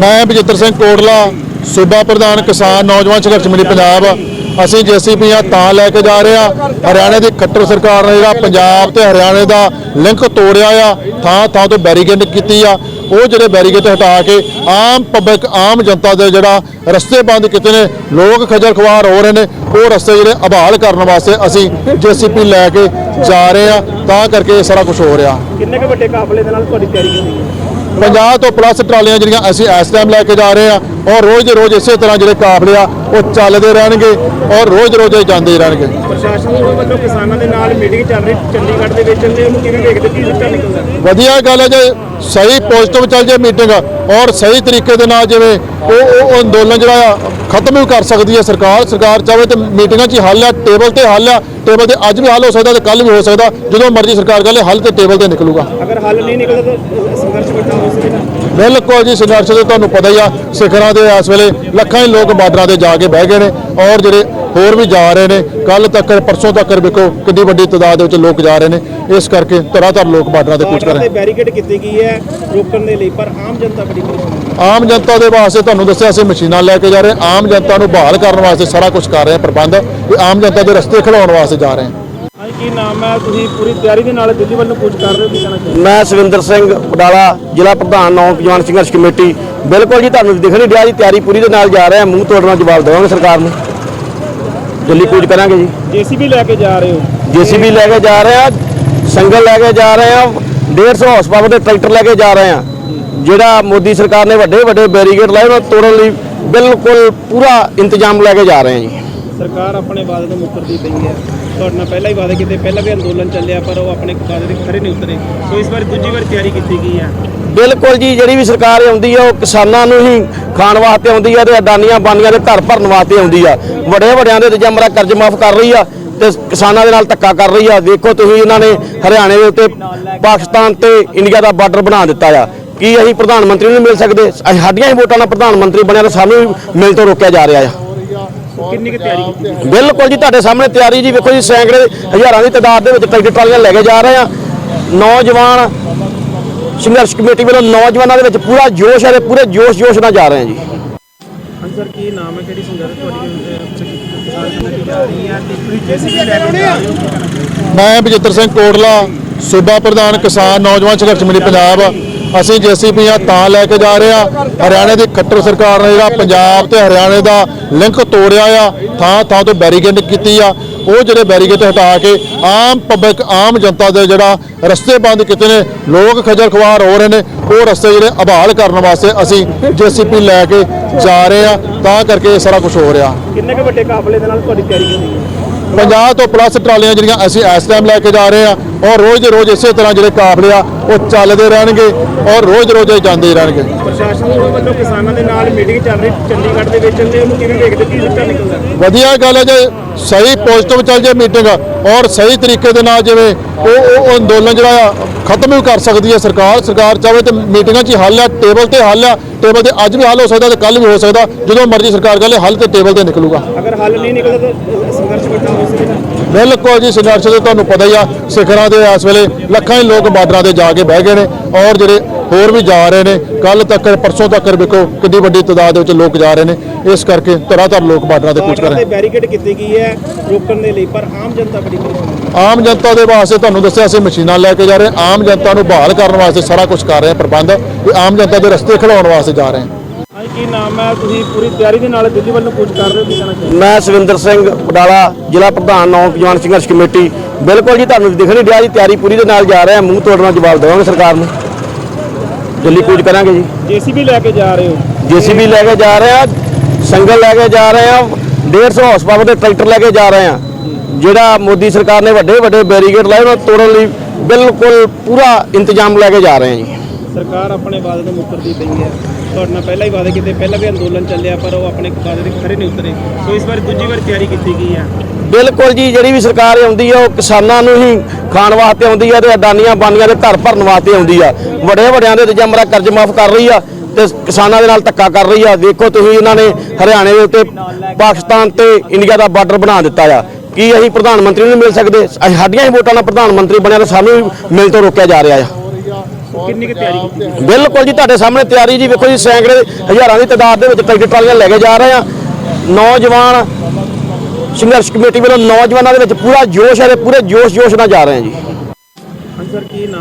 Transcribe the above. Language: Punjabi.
ਮੈਂ ਬਜਿੱਤਰ ਸਿੰਘ ਕੋਟਲਾ ਸੂਬਾ ਪ੍ਰਧਾਨ ਕਿਸਾਨ ਨੌਜਵਾਨ ਸੰਘਰਸ਼ ਕਮੇਟੀ ਪੰਜਾਬ। ਅਸੀਂ ਜੀਸੀਪੀਆਂ ਤਾਂ ਲੈ ਕੇ ਜਾ ਰਹੇ ਆ। ਹਰਿਆਣੇ ਦੀ ਖੱਟਰ ਸਰਕਾਰ ਨੇ ਜਿਹੜਾ ਪੰਜਾਬ ਤੇ ਹਰਿਆਣੇ ਦਾ ਲਿੰਕ ਤੋੜਿਆ ਆ, ਥਾਂ ਥਾਂ ਤੋਂ ਬੈਰੀਕੇਡ ਕੀਤੀ ਆ। ਉਹ ਜਿਹੜੇ ਬੈਰੀਕੇਡ ਹਟਾ ਕੇ ਆਮ ਪਬਲਿਕ, ਆਮ ਜਨਤਾ ਦੇ ਜਿਹੜਾ ਰਸਤੇ ਬੰਦ ਕੀਤੇ ਨੇ, ਲੋਕ ਖੱਜਲ ਖੁਆਰ ਹੋ ਰਹੇ ਨੇ, ਉਹ ਰਸਤੇ ਜਿਹੜੇ ਆਬਾਲ ਕਰਨ ਵਾਸਤੇ ਅਸੀਂ ਜੀਸੀਪੀ ਲੈ ਕੇ ਜਾ ਰਹੇ ਆ। ਤਾਂ ਕਰਕੇ ਇਹ ਸਾਰਾ ਕੁਝ ਹੋ ਰਿਹਾ। ਕਿੰਨੇ ਕੁ ਵੱਡੇ ਕਾਫਲੇ ਦੇ ਨਾਲ ਤੁਹਾਡੀ ਤਿਆਰੀ ਹੁੰਦੀ ਹੈ? 50 ਤੋਂ ਪਲੱਸ ਟਰਾਲੀਆਂ ਜਿਹੜੀਆਂ ਅਸੀਂ ਇਸ ਟਾਈਮ ਲੈ ਕੇ ਜਾ ਰਹੇ ਆ ਔਰ ਰੋਜ਼ ਦੇ ਰੋਜ਼ ਇਸੇ ਤਰ੍ਹਾਂ ਜਿਹੜੇ ਕਾਫਲੇ ਆ ਉਹ ਚੱਲਦੇ ਰਹਿਣਗੇ ਔਰ ਰੋਜ਼ ਰੋਜ਼ ਇਹ ਜਾਂਦੇ ਰਹਿਣਗੇ। ਪ੍ਰਸ਼ਾਸਨ ਦੇ ਵੱਲੋਂ ਕਿਸਾਨਾਂ ਦੇ ਨਾਲ ਮੀਟਿੰਗ ਚੱਲ ਰਹੀ ਚੰਡੀਗੜ੍ਹ ਦੇ ਵਿੱਚ ਤੇ ਉਹਨੂੰ ਕਿਵੇਂ ਵੇਖਦੇ ਕੀ ਸਿੱਟਾ ਨਿਕਲਦਾ ਵਧੀਆ ਗੱਲ ਹੈ ਜੇ ਸਹੀ ਪੋਜ਼ਿਟਿਵ ਚੱਲ ਜੇ ਮੀਟਿੰਗ ਔਰ ਸਹੀ ਤਰੀਕੇ ਦੇ ਨਾਲ ਜਿਵੇਂ ਉਹ ਉਹ ਅੰਦੋਲਨ ਜਿਹੜਾ ਖਤਮ ਵੀ ਕਰ ਸਕਦੀ ਹੈ ਸਰਕਾਰ ਸਰਕਾਰ ਚਾਹੇ ਤੇ ਮੀਟਿੰਗਾਂ 'ਚ ਹੱਲ ਆ ਟੇਬਲ ਤੇ ਹੱਲ ਆ ਟੇਬਲ ਤੇ ਅੱਜ ਵੀ ਹੱਲ ਹੋ ਸਕਦਾ ਤੇ ਕੱਲ ਵੀ ਹੋ ਸਕਦਾ ਜਦੋਂ ਮਰਜ਼ੀ ਸਰਕਾਰ ਕਹੇ ਹੱਲ ਤੇ ਟੇਬਲ ਤੇ ਨਿਕਲੂਗਾ। ਅਗਰ ਹੱਲ ਨਹੀਂ ਨਿਕਲਦਾ ਤਾਂ ਸੰਘਰਸ਼ ਵੱਡਾ ਹੋ ਸਕਦਾ। ਬਿਲਕੁਲ ਜੀ ਸੰਘਰਸ਼ ਦੇ ਤੁਹਾਨੂੰ ਪਤਾ ਹੀ ਆ ਸਿਖਰਾਂ ਦੇ ਇਸ ਵੇਲੇ ਲੱਖਾਂ ਹੀ ਲੋਕ ਬਾਰਡਰਾਂ ਤੇ ਜਾ ਕੇ ਬਹਿ ਗਏ ਨੇ ਔਰ ਜਿਹੜੇ ਹੋਰ ਵੀ ਜਾ ਰਹੇ ਨੇ। ਕੱਲ ਤੱਕ ਪਰਸੋਂ ਤੱਕ ਵੇਖੋ ਕਿੰਨੀ ਵੱਡੀ ਤਾਦਾਦ ਦੇ ਵਿੱਚ ਲੋਕ ਜਾ ਰਹੇ ਨੇ। ਇਸ ਕਰਕੇ ਤਰ੍ਹਾਂ ਤਰ੍ਹਾਂ ਲੋਕ ਬਾਰਡਰਾਂ ਤੇ ਕੂਚ ਕਰ ਰਹੇ ਬੈਰੀਕੇਡ ਕੀਤੀ ਗਈ ਹੈ ਰੋਕਣ ਦੇ ਲਈ ਪਰ ਆਮ ਜਨਤਾ ਬੜੀ ਆਮ ਜਨਤਾ ਦੇ ਵਾਸਤੇ ਤੁਹਾਨੂੰ ਦੱਸਿਆ ਅਸੀਂ ਮਸ਼ੀਨਾਂ ਲੈ ਕੇ ਜਾ ਰਹੇ। ਆਮ ਜਨਤਾ ਨੂੰ ਬਹਾਲ ਕਰਨ ਵਾਸਤੇ ਸਾਰਾ ਕੁਝ ਕਰ ਰਹੇ ਹਾਂ ਪ੍ਰਬੰਧ। ਤੇ ਆਮ ਜਨਤਾ ਦੇ ਰਸਤੇ ਖਿਲਾਉਣ ਵਾਸਤੇ ਜਾ ਰਹੇ ਹਾਂ। ਹਾਂਜੀ ਕੀ ਨਾਮ ਹੈ? ਤੁਸੀਂ ਪੂਰੀ ਤਿਆਰੀ ਦੇ ਨਾਲ ਦਿੱਲੀ ਵੱਲ ਨੂੰ ਕੂਚ ਕਰ ਰਹੇ ਹੋ ਕੀ ਕਹਿਣਾ ਚਾਹੁੰਦੇ ਮੈਂ ਸੁਰਿੰਦਰ ਸਿੰਘ ਬਡਾਲਾ ਜ਼ਿਲ੍ਹਾ ਪ੍ਰਧਾਨ ਨੌਜਵਾਨ ਸੰਘਰਸ਼ ਕਮੇਟੀ। ਬਿਲਕੁਲ ਜੀ ਤੁਹਾਨੂੰ ਦਿਖ ਨਹੀਂ ਰਿਹਾ ਜੀ ਤਿਆਰੀ ਪੂਰੀ ਦੇ ਨਾਲ ਜਾ ਰਹੇ ਹਾਂ। ਮੂੰਹ ਤੋੜਨਾ ਜਵਾਬ ਦੇਵਾਂਗੇ ਸਰਕਾਰ ਨੂੰ। ਦਿੱਲੀ ਕੂਚ ਕਰਾਂਗੇ ਜੀ। ਜੀਸੀਬੀ ਲੈ ਕੇ ਜਾ ਰਹੇ ਹੋ? ਜੀਸੀਬੀ ਲੈ ਕੇ ਜਾ ਰਹੇ ਹਾਂ ਸੰਗਲ ਲੈ ਕੇ ਜਾ ਰਹੇ ਹਾਂ 150 ਹਾਰਸ ਪਾਵਰ ਦੇ ਟਰੈਕਟਰ ਲੈ ਕੇ ਜਾ ਰਹੇ ਹਾਂ। ਜਿਹੜਾ ਮੋਦੀ ਸਰਕਾਰ ਨੇ ਵੱਡੇ ਵੱਡੇ ਬੈਰੀਕੇਡ ਲਾਏ ਉਹਨਾਂ ਨੂੰ ਤੋੜਨ ਲਈ ਬਿਲਕੁਲ ਪੂਰਾ ਇੰਤਜ਼ਾਮ ਲੈ ਕੇ ਜਾ ਰਹੇ ਹਾਂ ਜੀ। ਸਰਕਾਰ ਆਪਣੇ ਵਾਅਦੇ ਤੋਂ ਮੁੱਕਰਦੀ ਪਈ ਹੈ। ਤੁਹਾਡੇ ਨਾਲ ਪਹਿਲਾਂ ਹੀ ਵਾਅਦੇ ਕੀਤੇ, ਪਹਿਲਾਂ ਵੀ ਅੰਦੋਲਨ ਚੱਲਿਆ, ਪਰ ਉਹ ਆਪਣੇ ਵਾਅਦੇ ਦੇ ਖਰੇ ਨਹੀਂ ਉਤਰੇ। ਸੋ ਇਸ ਵਾਰ ਦੂਜੀ ਵਾਰ ਤਿਆਰੀ ਕੀਤੀ ਗਈ ਹੈ। ਬਿਲਕੁਲ ਜੀ, ਜਿਹੜੀ ਵੀ ਸਰਕਾਰ ਆਉਂਦੀ ਆ, ਉਹ ਕਿਸਾਨਾਂ ਨੂੰ ਹੀ ਖਾਣ ਵਾਸਤੇ ਆਉਂਦੀ ਆ ਤੇ ਅਡਾਨੀਆਂ, ਬਾਨੀਆਂ ਦੇ ਘਰ ਭਰਨ ਵਾਸਤੇ ਆਉਂਦੀ ਆ। ਵੱਡੇ ਵੱਡਿਆਂ ਦੇ ਤੇ ਜਮਰਾ ਕਰਜ਼ ਮਾਫ ਕਰ ਰਹੀ ਆ ਤੇ ਕਿਸਾਨਾਂ ਦੇ ਨਾਲ ਧੱਕਾ ਕਰ ਰਹੀ ਆ। ਦੇਖੋ ਤੁਸੀਂ ਇਹਨਾਂ ਨੇ ਹਰਿਆਣੇ ਦੇ ਉੱਤੇ, ਪਾਕਿਸਤਾਨ ਤੇ ਇੰਡੀਆ ਦਾ ਬਾਰਡਰ ਬਣਾ ਦਿੱਤਾ ਆ। ਕੀ ਅਸੀਂ ਪ੍ਰਧਾਨ ਮੰਤਰੀ ਨੂੰ ਮਿਲ ਸਕਦੇ? ਸਾਡੀਆਂ ਹੀ ਵੋਟਾਂ ਨਾਲ ਪ੍ਰਧਾਨ ਮੰਤਰੀ ਬਣਿਆ ਤਾਂ ਸਾਨੂੰ ਵੀ ਮਿਲ ਤੋਂ ਰੋਕਿਆ ਜਾ ਰਿਹਾ ਆ। ਕਿੰਨੀ ਕੁ ਤਿਆਰੀ ਕੀਤੀ ਬਿਲਕੁਲ ਜੀ ਤੁਹਾਡੇ ਸਾਹਮਣੇ ਤਿਆਰੀ ਜੀ ਵੇਖੋ ਜੀ ਸੈਂਕੜੇ ਹਜ਼ਾਰਾਂ ਦੀ ਤਾਦਾਦ ਦੇ ਵਿੱਚ ਟਰੈਕਟਰ ਟਰਾਲੀਆਂ ਲੈ ਕੇ ਜਾ ਰਹੇ ਆ ਨੌਜਵਾਨ ਸੰਘਰਸ਼ ਕਮੇਟੀ ਵੱਲੋਂ ਨੌਜਵਾਨਾਂ ਦੇ ਵਿੱਚ ਪੂਰਾ ਜੋਸ਼ ਹੈ ਤੇ ਪੂਰੇ ਜੋਸ਼-ਜੋਸ਼ ਨਾਲ ਜਾ ਰਹੇ ਆ ਜੀ। ਹਾਂਜੀ ਸਰ ਕੀ ਨਾਮ ਹੈ? ਕਿਹੜੀ ਸੰਗਠਨ ਤੁਹਾਡੀ ਅਹ, ਕਿਸਾਨ ਕਮੇਟੀ ਜਾ ਰਹੀ ਹੈ ਤੇ ਤੁਸੀਂ ਜੀਸੀਬੀ ਲੈ ਕੇ ਜਾ ਰਹੇ ਹੋ ਕੀ ਕਹਿਣਾ ਚਾਹੁੰਦੇ ਹੋ? ਮੈਂ ਬਜਿੱਤਰ ਸਿੰਘ ਕੋਟਲਾ ਸੂਬਾ ਪ੍ਰਧਾਨ ਕਿਸਾਨ ਨੌਜਵਾਨ ਸੰਘਰਸ਼ ਕਮੇਟੀ ਪੰਜਾਬ। ਅਸੀਂ ਜੀਸੀਪੀਆਂ ਤਾਂ ਲੈ ਕੇ ਜਾ ਰਹੇ ਆ ਹਰਿਆਣੇ ਦੀ ਖੱਟਰ ਸਰਕਾਰ ਨੇ ਜਿਹੜਾ ਪੰਜਾਬ ਤੇ ਹਰਿਆਣੇ ਦਾ ਲਿੰਕ ਤੋੜਿਆ ਆ, ਥਾਂ ਥਾਂ ਤੋਂ ਬੈਰੀਕੇਡ ਕੀਤੀ ਆ। ਉਹ ਜਿਹੜੇ ਬੈਰੀਕੇਡ ਹਟਾ ਕੇ ਆਮ ਪਬਲਿਕ, ਆਮ ਜਨਤਾ ਦੇ ਜਿਹੜਾ ਰਸਤੇ ਬੰਦ ਕੀਤੇ ਨੇ, ਲੋਕ ਖੱਜਲ ਖੁਆਰ ਹੋ ਰਹੇ ਨੇ, ਉਹ ਰਸਤੇ ਜਿਹੜੇ ਆਬਾਲ ਕਰਨ ਵਾਸਤੇ ਅਸੀਂ ਜੀਸੀਪੀ ਲੈ ਕੇ ਜਾ ਰਹੇ ਆ ਤਾਂ ਕਰਕੇ ਇਹ ਸਾਰਾ ਕੁਝ ਹੋ ਰਿਹਾ। ਕਿੰਨੇ ਕੁ ਵੱਡੇ ਕਾਫਲੇ ਦੇ ਨਾਲ ਤੁਹਾਡੀ ਤਿਆਰੀ ਹੁੰਦੀ ਹੈ 50 ਤੋਂ ਪਲੱਸ ਟਰਾਲੀਆਂ ਜਿਹੜੀਆਂ ਅਸੀਂ ਇਸ ਟਾਈਮ ਲੈ ਕੇ ਜਾ ਰਹੇ ਆ ਔਰ ਰੋਜ਼ ਦੇ ਰੋਜ਼ ਇਸੇ ਤਰ੍ਹਾਂ ਜਿਹੜੇ ਕਾਫਲੇ ਆ ਉਹ ਚੱਲਦੇ ਰਹਿਣਗੇ ਔਰ ਰੋਜ਼ ਰੋਜ਼ ਇਹ ਜਾਂਦੇ ਰਹਿਣਗੇ। ਪ੍ਰਸ਼ਾਸਨ ਦੇ ਵੱਲੋਂ ਕਿਸਾਨਾਂ ਦੇ ਨਾਲ ਮੀਟਿੰਗ ਚੱਲ ਰਹੀ ਚੰਡੀਗੜ੍ਹ ਦੇ ਵਿੱਚ ਤੇ ਉਹਨੂੰ ਕਿਵੇਂ ਵੇਖਦੇ ਕੀ ਸਿੱਟਾ ਨਿਕਲਦਾ? ਵਧੀਆ ਗੱਲ ਹੈ ਜੇ ਸਹੀ ਪੋਜ਼ਿਟਿਵ ਚੱਲ ਜੇ ਮੀਟਿੰਗ ਔਰ ਸਹੀ ਤਰੀਕੇ ਦੇ ਨਾਲ ਜਿਵੇਂ ਉਹ ਉਹ ਅੰਦੋਲਨ ਜਿਹੜਾ ਖਤਮ ਵੀ ਕਰ ਸਕਦੀ ਹੈ ਸਰਕਾਰ ਸਰਕਾਰ ਚਾਹੇ ਤੇ ਮੀਟਿੰਗਾਂ 'ਚ ਹੱਲ ਆ ਟੇਬਲ ਤੇ ਹੱਲ ਆ ਟੇਬਲ ਤੇ ਅੱਜ ਵੀ ਹੱਲ ਹੋ ਸਕਦਾ ਤੇ ਕੱਲ ਵੀ ਹੋ ਸਕਦਾ ਜਦੋਂ ਮਰਜ਼ੀ ਸਰਕਾਰ ਕਹੇ ਹੱਲ ਤੇ ਟੇਬਲ ਤੇ ਨਿਕਲੂਗਾ। ਅਗਰ ਹੱਲ ਨਹੀਂ ਨਿਕਲਦਾ ਤਾਂ ਸੰਘਰਸ਼ ਵੱਡਾ ਹੋ ਸਕਦਾ। ਬਿਲਕੁਲ ਜੀ ਸੰਘਰਸ਼ ਦੇ ਤੁਹਾਨੂੰ ਪਤਾ ਹੀ ਆ ਸਿਖਰਾਂ ਦੇ ਇਸ ਵੇਲੇ ਲੱਖਾਂ ਹੀ ਲੋਕ ਬਾਰਡਰਾਂ ਤੇ ਜਾ ਕੇ ਬਹਿ ਗਏ ਨੇ ਔਰ ਜਿਹੜੇ ਹੋਰ ਵੀ ਜਾ ਰਹੇ ਨੇ। ਕੱਲ ਤੱਕ ਪਰਸੋਂ ਤੱਕ ਵੇਖੋ ਕਿੰਨੀ ਵੱਡੀ ਤਾਦਾਦ ਦੇ ਵਿੱਚ ਲੋਕ ਜਾ ਰਹੇ ਨੇ। ਇਸ ਕਰਕੇ ਤਰ੍ਹਾਂ ਤਰ੍ਹਾਂ ਲੋਕ ਬਾਰਡਰਾਂ ਤੇ ਕੂਚ ਕਰ ਰਹੇ ਤੇ ਬੈਰੀਕੇਡ ਕੀਤੀ ਗਈ ਹੈ ਰੋਕਣ ਦੇ ਲਈ ਪਰ ਆਮ ਜਨਤਾ ਬੜੀ ਪਰੇਸ਼ਾਨ ਹੈ। ਆਮ ਜਨਤਾ ਦੇ ਵਾਸਤੇ ਤੁਹਾਨੂੰ ਦੱਸਿਆ ਅਸੀਂ ਮਸ਼ੀਨਾਂ ਲੈ ਕੇ ਜਾ ਰਹੇ। ਆਮ ਜਨਤਾ ਨੂੰ ਬਹਾਲ ਕਰਨ ਵਾਸਤੇ ਸਾਰਾ ਕੁਝ ਕਰ ਰਹੇ ਹਾਂ ਪ੍ਰਬੰਧ। ਤੇ ਆਮ ਜਨਤਾ ਦੇ ਰਸਤੇ ਖਿਲਾਉਣ ਵਾਸਤੇ ਜਾ ਰਹੇ ਹਾਂ। ਹਾਂਜੀ ਕੀ ਨਾਮ ਹੈ? ਤੁਸੀਂ ਪੂਰੀ ਤਿਆਰੀ ਦੇ ਨਾਲ ਦਿੱਲੀ ਵੱਲ ਨੂੰ ਕੂਚ ਕਰ ਰਹੇ ਹੋ ਕੀ ਕਹਿਣਾ ਚਾਹੁੰਦੇ ਮੈਂ ਸੁਰਿੰਦਰ ਸਿੰਘ ਬਡਾਲਾ ਜ਼ਿਲ੍ਹਾ ਪ੍ਰਧਾਨ ਨੌਜਵਾਨ ਸੰਘਰਸ਼ ਕਮੇਟੀ। ਬਿਲਕੁਲ ਜੀ ਤੁਹਾਨੂੰ ਦਿਖ ਨਹੀਂ ਰਿਹਾ ਜੀ ਤਿਆਰੀ ਪੂਰੀ ਦੇ ਨਾਲ ਜਾ ਰਹੇ ਹਾਂ। ਮੂੰਹ ਤੋੜਨਾ ਜਵਾਬ ਦੇਵਾਂਗੇ ਸਰਕਾਰ ਨੂੰ। ਦਿੱਲੀ ਕੂਚ ਕਰਾਂਗੇ ਜੀ। ਜੀਸੀਬੀ ਲੈ ਕੇ ਜਾ ਰਹੇ ਹੋ? ਜੀਸੀਬੀ ਲੈ ਕੇ ਜਾ ਰਹੇ ਹਾਂ ਸੰਗਲ ਲੈ ਕੇ ਜਾ ਰਹੇ ਹਾਂ 150 ਹਾਰਸ ਪਾਵਰ ਦੇ ਟਰੈਕਟਰ ਲੈ ਕੇ ਜਾ ਰਹੇ ਹਾਂ ਜਿਹੜਾ ਮੋਦੀ ਸਰਕਾਰ ਨੇ ਵੱਡੇ ਵੱਡੇ ਬੈਰੀਕੇਡ ਲਾਏ ਉਹਨਾਂ ਨੂੰ ਤੋੜਨ ਲਈ ਬਿਲਕੁਲ ਪੂਰਾ ਇੰਤਜ਼ਾਮ ਲੈ ਕੇ ਜਾ ਰਹੇ ਹਾਂ ਜੀ। ਸਰਕਾਰ ਆਪਣੇ ਵਾਅਦੇ ਤੋਂ ਮੁੱਕਰਦੀ ਪਈ ਹੈ। ਤੁਹਾਡੇ ਨਾਲ ਪਹਿਲਾਂ ਹੀ ਵਾਅਦੇ ਕੀਤੇ, ਪਹਿਲਾਂ ਵੀ ਅੰਦੋਲਨ ਚੱਲਿਆ, ਪਰ ਉਹ ਆਪਣੇ ਵਾਅਦੇ ਦੇ ਖਰੇ ਨਹੀਂ ਉਤਰੇ। ਸੋ ਇਸ ਵਾਰ ਦੂਜੀ ਵਾਰ ਤਿਆਰੀ ਕੀਤੀ ਗਈ ਹੈ। ਬਿਲਕੁਲ ਜੀ, ਜਿਹੜੀ ਵੀ ਸਰਕਾਰ ਆਉਂਦੀ ਆ, ਉਹ ਕਿਸਾਨਾਂ ਨੂੰ ਹੀ ਖਾਣ ਵਾਸਤੇ ਆਉਂਦੀ ਆ ਤੇ ਅਡਾਨੀਆਂ, ਬਾਨੀਆਂ ਦੇ ਘਰ ਭਰਨ ਵਾਸਤੇ ਆਉਂਦੀ ਆ। ਵੱਡੇ ਵੱਡਿਆਂ ਦੇ ਤੇ ਜਮਰਾ ਕਰਜ਼ ਮਾਫ ਕਰ ਰਹੀ ਆ ਤੇ ਕਿਸਾਨਾਂ ਦੇ ਨਾਲ ਧੱਕਾ ਕਰ ਰਹੀ ਆ। ਦੇਖੋ ਤੁਸੀਂ ਇਹਨਾਂ ਨੇ ਹਰਿਆਣੇ ਦੇ ਉੱਤੇ, ਪਾਕਿਸਤਾਨ ਤੇ ਇੰਡੀਆ ਦਾ ਬਾਰਡਰ ਬਣਾ ਦਿੱਤਾ ਆ। ਕੀ ਅਸੀਂ ਪ੍ਰਧਾਨ ਮੰਤਰੀ ਨੂੰ ਮਿਲ ਸਕਦੇ? ਅਸੀਂ ਸਾਡੀਆਂ ਹੀ ਵੋਟਾਂ ਨਾਲ ਪ੍ਰਧਾਨ ਮੰਤਰੀ ਬਣਿਆ ਤਾਂ ਸਾਨੂੰ ਵੀ ਮਿਲ ਤੋਂ ਰੋਕਿਆ ਜਾ ਰਿਹਾ ਆ। ਕਿੰਨੀ ਕੁ ਤਿਆਰੀ ਕੀਤੀ ਬਿਲਕੁਲ ਜੀ ਤੁਹਾਡੇ ਸਾਹਮਣੇ ਤਿਆਰੀ ਜੀ ਵੇਖੋ ਜੀ ਸੈਂਕੜੇ ਹਜ਼ਾਰਾਂ ਦੀ ਤਾਦਾਦ ਦੇ ਵਿੱਚ ਟਰੈਕਟਰ ਟਰਾਲੀਆਂ ਲੈ ਕੇ ਜਾ ਰਹੇ ਆ ਨੌਜਵਾਨ ਸੰਘਰਸ਼ ਕਮੇਟੀ ਵੱਲੋਂ ਨੌਜਵਾਨਾਂ ਦੇ ਵਿੱਚ ਪੂਰਾ ਜੋਸ਼ ਹੈ ਤੇ ਪੂਰੇ ਜੋਸ਼ ਜੋਸ਼ ਨਾਲ ਜਾ ਰਹੇ ਆ ਜੀ। ਸਰ ਕੀ ਨਾਮ